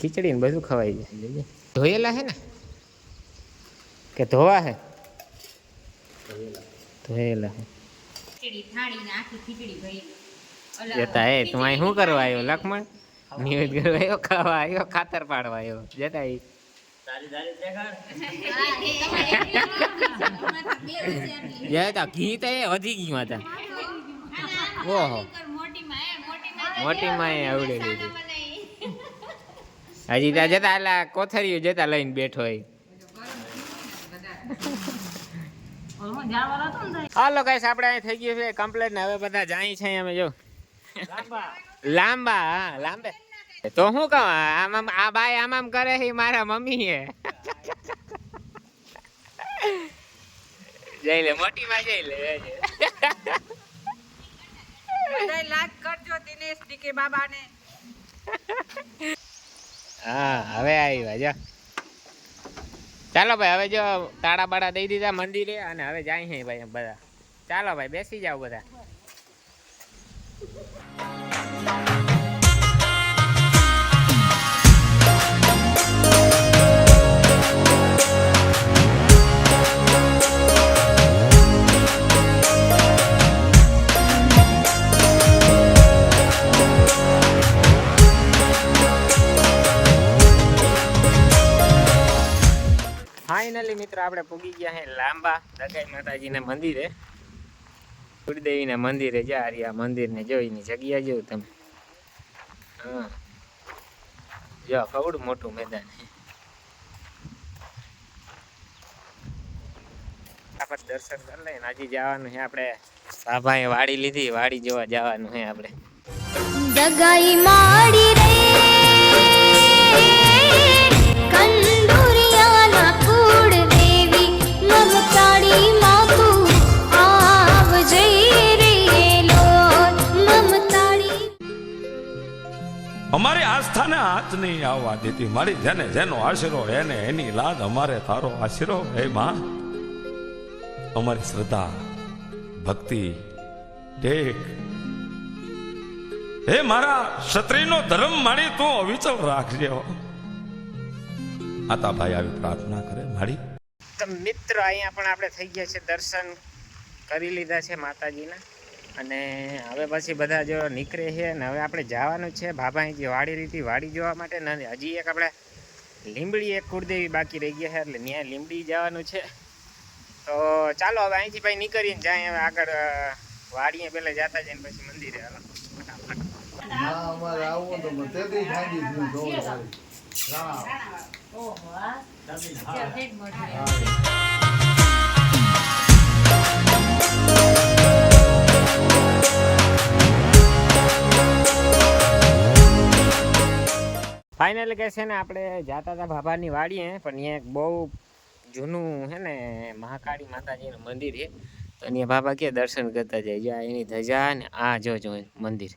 ખીચડી ને બધું ખવાઈ જાય. ધોયેલા છે ને? કે ધોવા છે ધોયેલા. જતા એ તું અહીં શું કરવા આવ્યો લખમણ? નિવેદ કરવા આવ્યો ખાવા આવ્યો ખાતર પાડવા આવ્યો? જતા એ. જતા ઘી તો એ વધી ગયું હતા ઓહો. મોટી માં એ આવડે. લીધું. હજી ત્યાં જતા એટલે કોથરીઓ જતા લઈને બેઠો એ. હાલો ગાઈસ આપણે અહીં થઈ ગયું છે કમ્પ્લેટ ને હવે બધા જાય છે અમે જો. લાંબા લાંબે. તો હું કહું, આમ આમ, આ ભાઈ આમ આમ કરે છે મારા મમ્મી એ જઈ લે મોટી માં જઈ લે. લાજ કરજો દિનેશ ડીકે બાબાને. હા, હવે આવ્યા જો. ચાલો ભાઈ, હવે જો તાળા બાળા દઈ દીધા મંદિરે અને હવે જાય છે ભાઈ બધા. ચાલો ભાઈ, બેસી જાઓ બધા. મિત્રો આપણે પૂગી ગયા છે લાંબા દગાઈ માતાજીના મંદિરે. કુળદેવીના મંદિરે જા આ મંદિરને જોઈની જગ્યા જોઉં તમે. હા. જો કવડું મોટું મેદાન આપણે દર્શન કરી લઈને હજી જવાનું છે આપણે. બાબાએ વાડી લીધી, વાડી જોવા જવાનું છે આપણે. દગાઈ માડી અમારી આસ્થાને હાથ નહીં આવવા દેતી મારી જેને જેનો આશરો એને એની લાદ અમારે તારો આશરો હે માં, અમારી શ્રદ્ધા, ભક્તિ, ટેક. હે મારા ક્ષત્રિયનો ધર્મ માણી તું અવિચલ રાખજે આતાભાઈ આવી પ્રાર્થના કરે માડી મિત્ર અહીંયા પણ આપણે થઈ ગયા છે દર્શન કરી લીધા છે માતાજીના. અને હવે પછી બધા જો નીકળે છે ને હવે આપણે જવાનું છે. બાબાજી વાડી રીતિ વાડી જોવા માટે ને હજી એક આપણે લીંબડી એક કુળદેવી બાકી રહી ગયા છે એટલે ત્યાં લીંબડી જવાનું છે. તો ચાલો હવે અહીંથી ભાઈ નીકળીને જાય હવે આગળ વાડીએ પહેલાં જતા જઈને પછી મંદિરે હાલો. ના અમારે આવું તો ભાગી ગયું જોર કરી ફાઇનલ કે છે ને, આપણે જાતા હતા બાબાની વાડીએ, પણ અહીંયા એક બહુ જૂનું હે ને, મહાકાળી માતાજીનું મંદિર છે. તો અહીંયા બાબા કે દર્શન કરતા જાય? જો, એની ધજા ને આ જો જો મંદિર.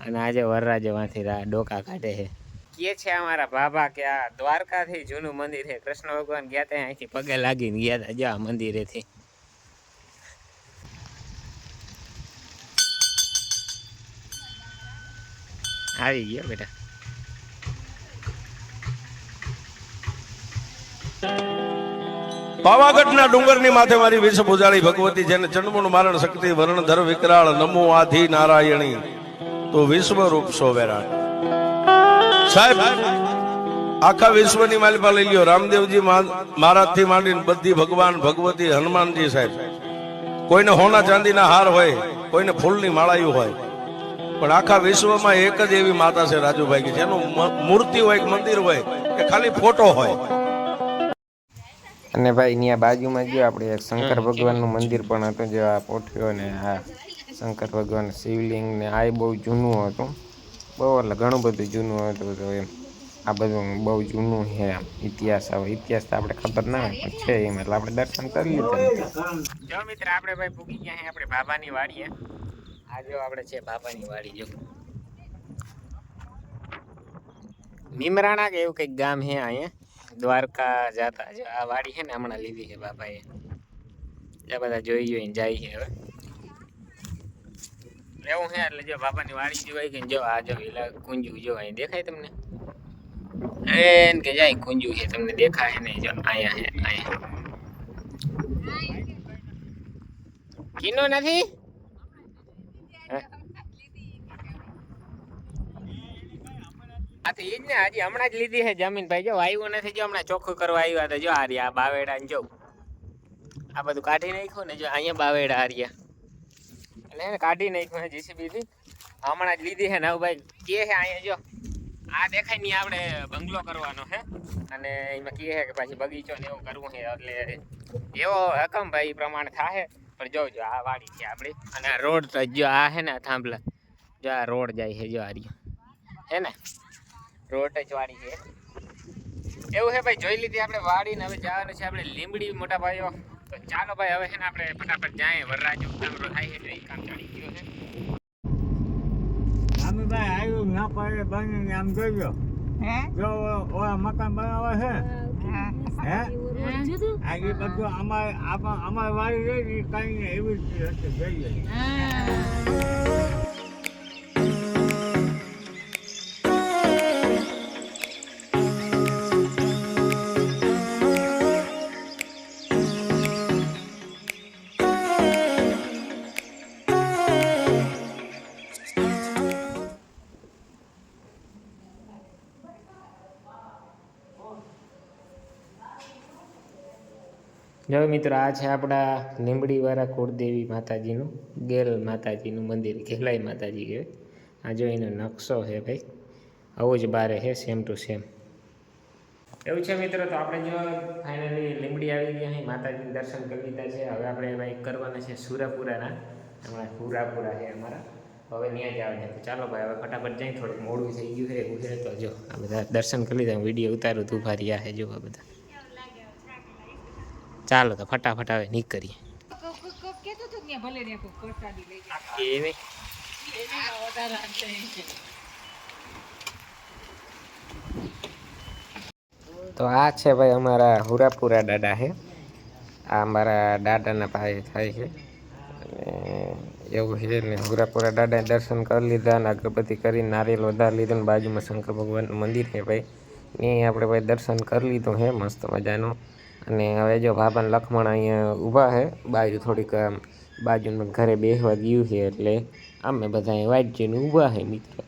અને આજે વરરાજે રા ડોકા કાઢે છે. કે છે અમારા બાબા કે આ દ્વારકાથી જૂનું મંદિર છે? કૃષ્ણ ભગવાન ગયા ત્યાં અહીંથી પગે લાગીને ગયા હતા જો આ મંદિરેથી. આવી ગયો બેટા પાવાગઢના ડુંગરની માથે મારી વિષ પૂજાળી ભગવતી, જેને ચંડમુણ મારણ શક્તિ, વર્ણ, ધર, વિકરાળ, નમો આધિ નારાયણી, તો વિશ્વ રૂપ સો વેરાળ સાહેબ, આખા વિશ્વની માલિપા લઈ લ્યો. રામદેવજી મહારાજથી માંડીને બધી ભગવાન, ભગવતી, હનુમાનજી સાહેબ. કોઈને હોના ચાંદીના હાર હોય, કોઈને ફૂલની માળાયું હોય પણ આખા વિશ્વમાં એક જ એવી માતા છે રાજુભાઈ કે જેનું મૂર્તિ હોય કે મંદિર હોય કે ખાલી ફોટો હોય. અને ભાઈ ત્યાં બાજુમાં જો આપણે એક શંકર ભગવાનનું મંદિર પણ હતું જે આ પોઠ્યો ને આ શંકર ભગવાન શિવલિંગ ને આ બહુ જૂનું હતું. બહુ એટલે ઘણું બધું જૂનું હતું તો એમ. આ બધું બહુ જૂનું છે આમ ઇતિહાસ હવે ઇતિહાસ તો આપણે ખબર ના હોય પણ છે એમ. એટલે આપણે દર્શન કરી લીધા. જો મિત્ર આપણે ભાઈ પૂગી ગયા આપણે બાબાની વાડીએ. આ જો આપણે છે બાપાની વાડી, જો. મીમરાણા કે એવું કંઈક ગામ છે અહીંયા, દ્વારકા જાતા. જો આ વાડી છે ને હમણાં લીધી છે બાપાએ. આ બધા જોઈ જોઈને જાય છે હવે. એવું હે એટલે જો બાપાની વાડી જોવાય કે જો આ જો એલા કુંજુ જો અહીં દેખાય તમને? એન કે જાય કુંજુ છે તમને દેખાય નહીં. જો અહીંયા છે અહીંયા. કિનો નથી? હે? તો ઈ જ ને, હજી હમણાં જ લીધી છે જમીન. ભાઈ, જો આવ્યું નથી, જો હમણાં ચોખ્ખું કરવા આવ્યા હતા. જો હારી આ બાવેડા ને જો. આ બધું કાઢી નાખ્યું ને, જો અહીંયા બાવેડા આ એટલે એને કાઢી નાખ્યું જીસીબી થી. હમણાં જ લીધી છે નવભાઈ. કે છે અહીંયા, જો. આ દેખાય નહીં આપણે બંગલો કરવાનો હે. અને એમાં કહે છે કે પાછી બગીચો ને એવું કરવું છે. એટલે એવો હકમ ભાઈ પ્રમાણે થાય પણ જોજો આ વાડી છે આપણી. અને આ રોડ તો જો આ છે ને થાંભલા. જો આ રોડ જાય છે, જો આ રહ્યો. હે ને? રોડ જ વાડી છે. એવું છે ભાઈ, જોઈ લીધી આપણે વાડી ને હવે જવાનું છે આપણે લીમડી મોટા ભાઈઓ. તો ચાલો ભાઈ, હવે છે ને આપણે ફટાફટ જાય વરરાજો. ઉતાવળો થાય છે કામ ચડી ગયો છે. આમીભાઈ આવ્યું, ના પડે બની આમ જોજો હે? જો ઓલા મકાન બનાવે છે. હે આ એ બધું અમારે આમાં અમારે વાળી રહી કઈ કાંઈ નહીં એવી જ હશે જો મિત્રો, આ છે આપણા લીંબડીવાળા કુળદેવી માતાજીનું, ગેલ માતાજીનું મંદિર ઘેલાઈ માતાજી કહેવાય. આ જો એનો નકશો છે ભાઈ, આવો જ બારે છે સેમ ટુ સેમ એવું છે મિત્રો, તો આપણે જો ફાઇનલી લીંબડી આવી ગયા અહીં માતાજીનું દર્શન કરી લીધા છે. હવે આપણે ભાઈ કરવાના છે સુરાપુરાના. હમણાં સુરાપુરા છે અમારા. હવે ત્યાં જ આવે તો ચાલો ભાઈ, હવે ફટાફટ જઈ થોડુંક મોડું થઈ ગયું છે એવું છે તો જો આ બધા દર્શન કરી લીધા વીડિયો ઉતારું, તું ભારી આ છે જો આ બધા. ચાલો તો ફટાફટ હવે નીકળીએ. કેતો તો આ છે ભાઈ અમારા હુરાપુરા દાદા છે આ અમારા દાદાના ભાઈ થાય છે. અને એવું છે ને હુરાપુરા દાદાએ દર્શન કરી લીધા અને અગરબત્તી કરીને નારિયેલ વધારી લીધું ને બાજુમાં શંકર ભગવાનનું મંદિર છે ભાઈ. એ આપણે ભાઈ દર્શન કરી લીધું છે મસ્ત મજાનું. અને હવે જો ભાભાને લખમણ અહીંયા ઊભા છે, બાજુ થોડીક, આમ બાજુમાં ઘરે બેસવા ગયું છે એટલે અમે બધા વાઈટ જઈને ઊભા છે મિત્રો.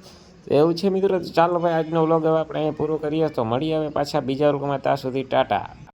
તો એવું છે મિત્રો ચાલો ભાઈ આજનો વ્લોગ હવે આપણે અહીંયા પૂરો કરીએ, તો મળીએ હવે પાછા બીજા રૂપમાં ત્યાં સુધી ટાટા.